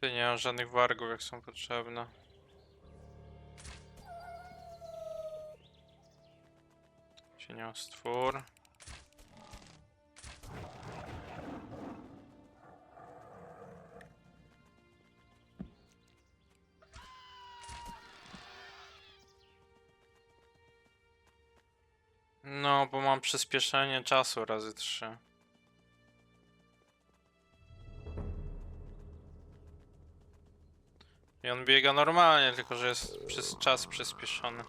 Ty nie mam żadnych wargów, jak są potrzebne. Cieniostwór. No, bo mam przyspieszenie czasu razy 3. I on biega normalnie, tylko że jest przez czas przyspieszony.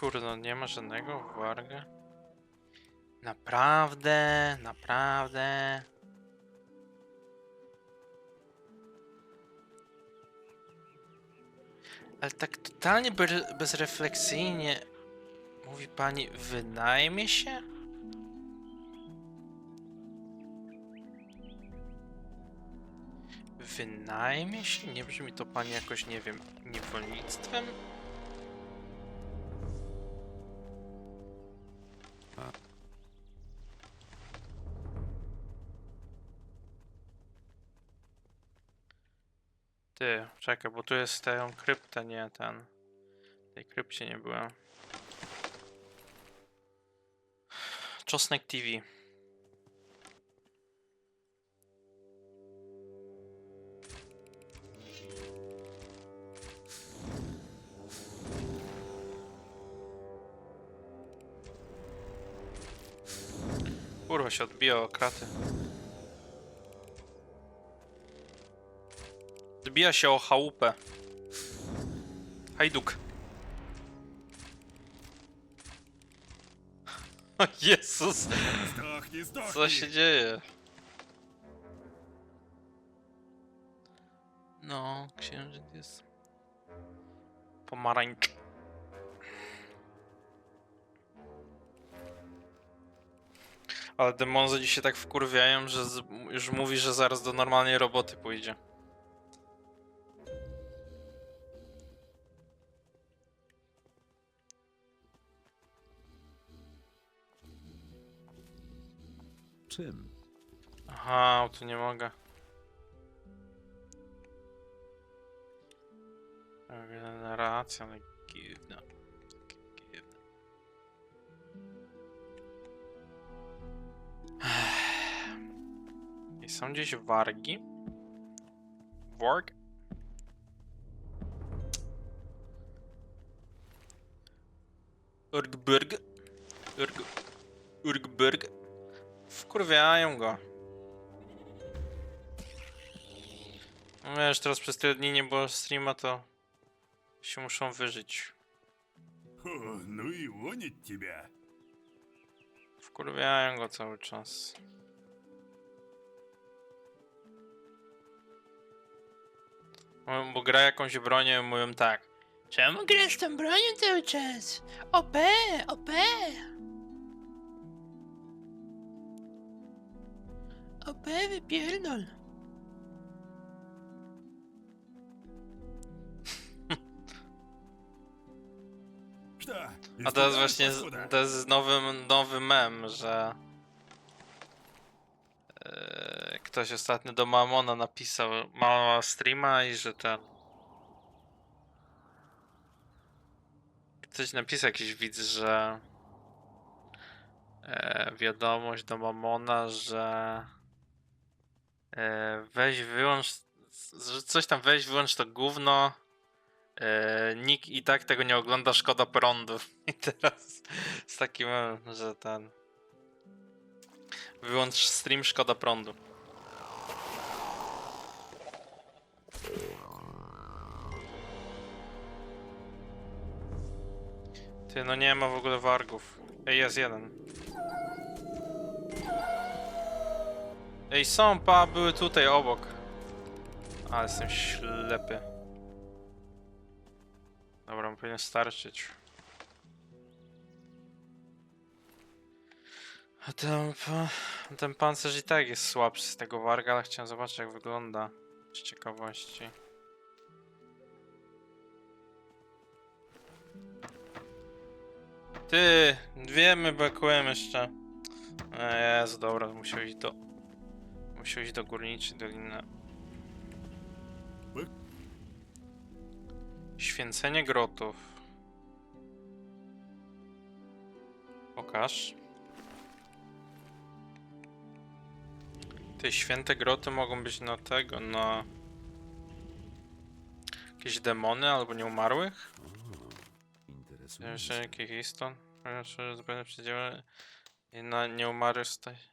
Kurde, no nie ma żadnego warga. Naprawdę, naprawdę. Ale tak totalnie be- bezrefleksyjnie mówi pani, wynajmie się? Wynajmie się? Nie brzmi to pani jakoś, nie wiem, niewolnictwem? Ty, czekaj, bo tu jest tę kryptę, nie ten. W tej krypcie nie byłem. Czosnek TV. się odbija o kraty. Odbija się o chałupę. Hajduk. O Jezus! Co się dzieje? No, księżyc jest pomarańcz. Ale demonzy dziś się tak wkurwiają, że z, już mówi, że zaraz do normalnej roboty pójdzie. Czym? Aha, tu nie mogę. Regeneracja, ale gówno. Gówno. są gdzieś wargi? Warg? Urgburg? Urg... Urgburg? Wkurwiają go. No wiesz, teraz przez tyle dni nie było streama, to się muszą wyżyć. Фу, ну и вонит тебя. Wkurwiają go cały czas. Bo gra jakąś bronię i mówią tak. Czemu grasz tą bronią cały czas? OP, OP! OP wypierdol. A to jest właśnie, to jest nowy, nowy mem, że... Yy ktoś ostatnio do Mamona napisał, ma streama i że ten ktoś napisał jakiś widz, że e, wiadomość do Mamona, że e, weź wyłącz, że coś tam weź wyłącz to gówno E, Nikt i tak tego nie ogląda, szkoda prądu. I teraz z takim, że ten. Wyłącz stream, szkoda prądu. Ty, no nie ma w ogóle wargów. Ej, jest jeden. Ej, są, pa, były tutaj obok. Ale jestem ślepy. Dobra, mu powinien starczyć. A ten, pa- ten pancerz i tak jest słabszy z tego warga, ale chciałem zobaczyć jak wygląda. Z ciekawości. Ty, Wiemy, brakujemy jeszcze. E, Jezu, dobra, musiał iść do... Musiał iść do górniczej doliny. Święcenie grotów. Pokaż. Te święte groty mogą być na tego, na... Jakieś demony albo nieumarłych? Jakich istot? Jeszcze zupełnie przedziały i na nieumarłych stać.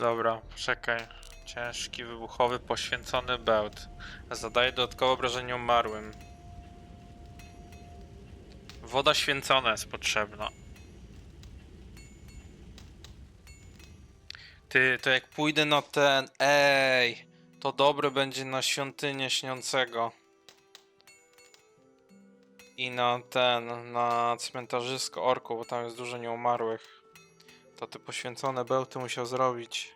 Dobra, czekaj. Ciężki, wybuchowy, poświęcony bełt. Zadaje dodatkowe obrażenie umarłym. Woda święcona jest potrzebna. Ty, to jak pójdę na ten... Ej! To dobre będzie na świątynię śniącego. I na ten, na cmentarzysko orków, bo tam jest dużo nieumarłych. To te poświęcone bełty musiał zrobić.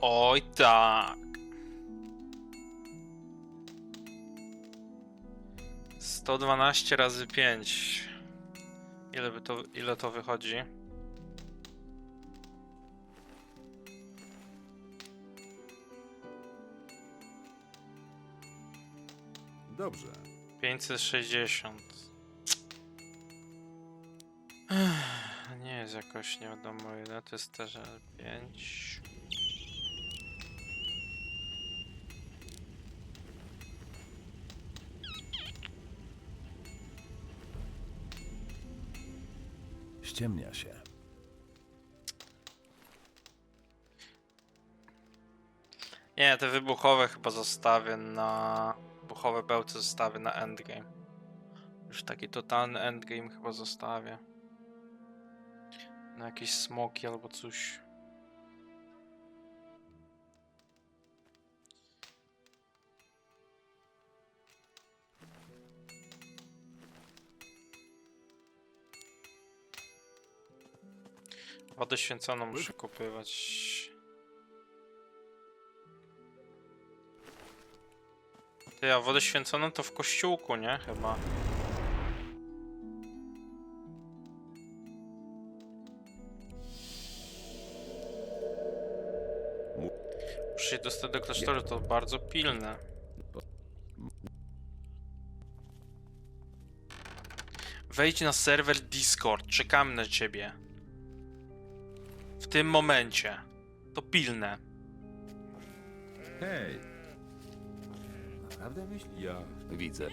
Oj tak. Sto dwanaście razy pięć. Ile by to, ile to wychodzi? Dobrze. 560. Ech, jest jakoś nie wiadomo ile, to jest też 5. Ściemnia się. Nie, te wybuchowe chyba zostawię na... Wybuchowe bełty zostawię na endgame. Już taki totalny endgame chyba zostawię. Na jakieś smoki albo coś. Wodę święconą muszę kupywać. Ty, a wodę święconą to w kościółku, nie? Chyba. Się dostać do klasztoru, to bardzo pilne. Wejdź na serwer Discord, czekam na ciebie. W tym momencie. To pilne. Hej! Naprawdę myśli? Ja widzę.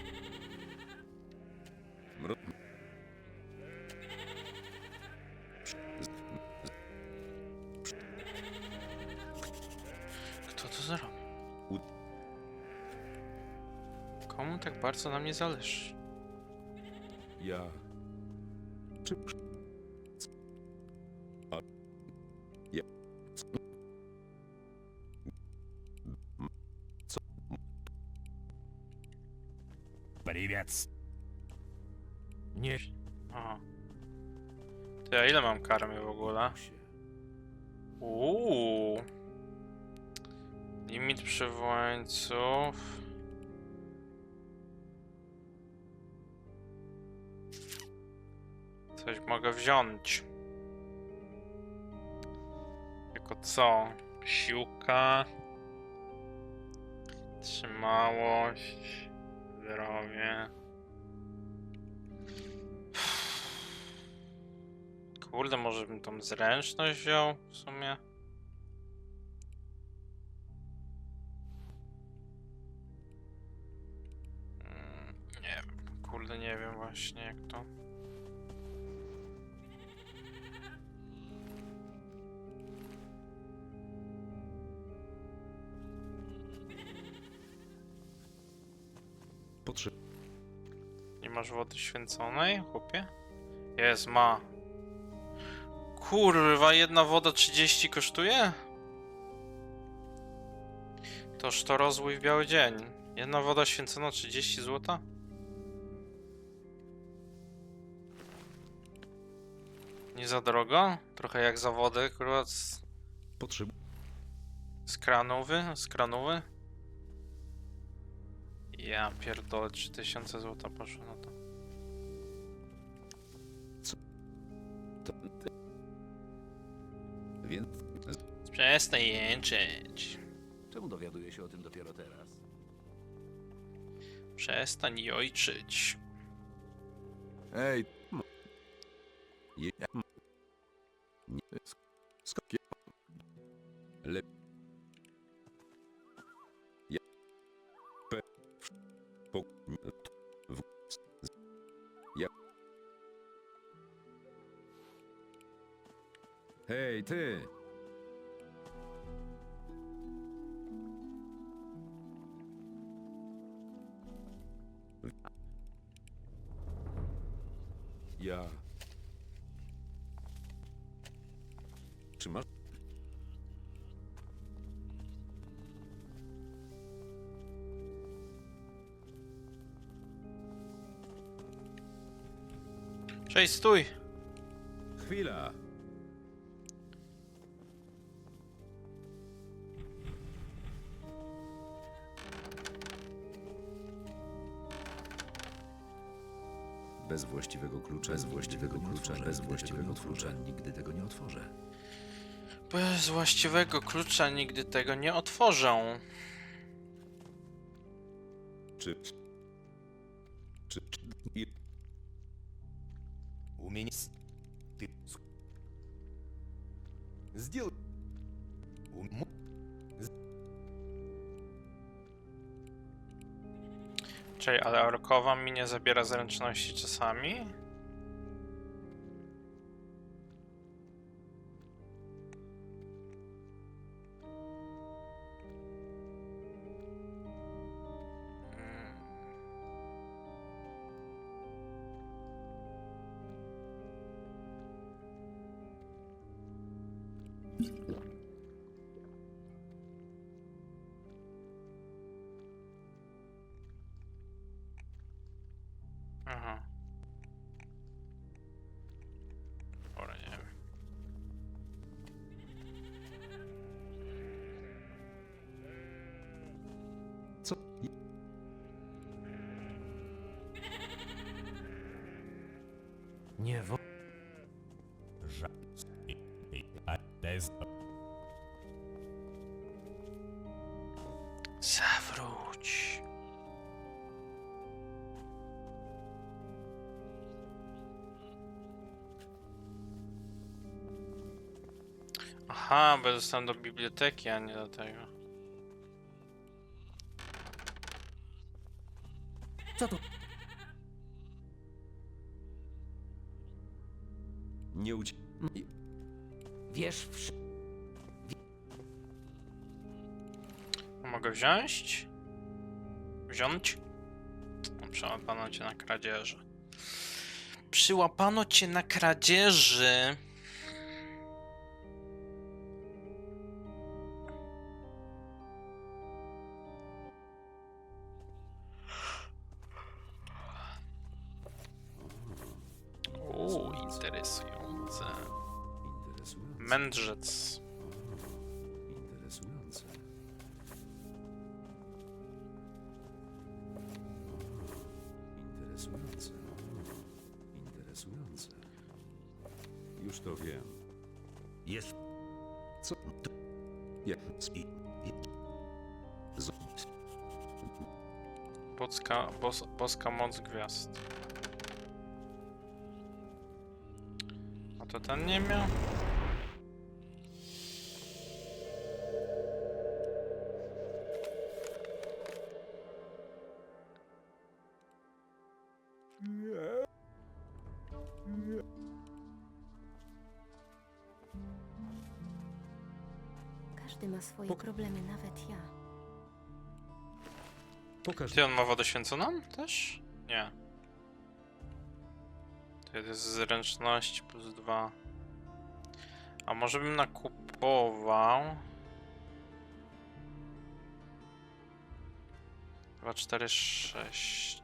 Mru... zrobił? U- Komu tak bardzo na mnie zależy? Ja... Czy... A... Ja... Привет. Nie Aha. Ty, a ile mam karmy w ogóle? się. Uuu. Limit przywołańców. Coś mogę wziąć. Tylko co? Siłka. Trzymałość. Zdrowie. Kurde, może bym tą zręczność wziął w sumie. Właśnie jak to. Potrzeb... Nie masz wody święconej, chłopie? Jest, ma. Kurwa, jedna woda 30 kosztuje? Toż to rozwój w biały dzień. Jedna woda święcona 30 zł? Nie za drogo? Trochę jak za wodę, kurwa, z, Potrzeb... z kranowy, z kranowy. Ja pierdolę, 3000 zł poszło na to. To... Więc... Przestań jęczeć. Czemu dowiaduję się o tym dopiero teraz? Przestań jojczyć. Ej... Je... Ja... Czy masz... Cześć, stój! Chwila! Bez właściwego klucza, bez właściwego klucza, bez właściwego klucza. nigdy tego nie otworzę. Bez właściwego klucza nigdy tego nie otworzę. Czy... Czy... ale orkowa mi nie zabiera zręczności czasami? Jest... Zawróć. Aha, bo dostałem do biblioteki, a nie do tego. Co to? Nie uci... I... Wiesz wsz... Mogę wziąć? Wziąć? No, Przyłapano cię na kradzieży. Przyłapano cię na kradzieży. Interesujące. Interesujące. Już to wiem. Jest... Co? To... Jak? I... I... Z... Boska, bos, boska moc gwiazd. A to ten nie miał? Każdy ma swoje Pok- problemy, nawet ja. Pokaż Ty on ma wodę święconą też? Nie. Kiedy z zręczności plus 2. A może bym nakupował. 2, 4, 6.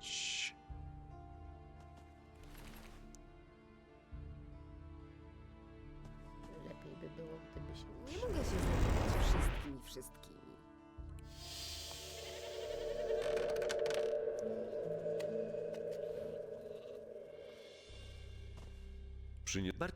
Przynie... Ja...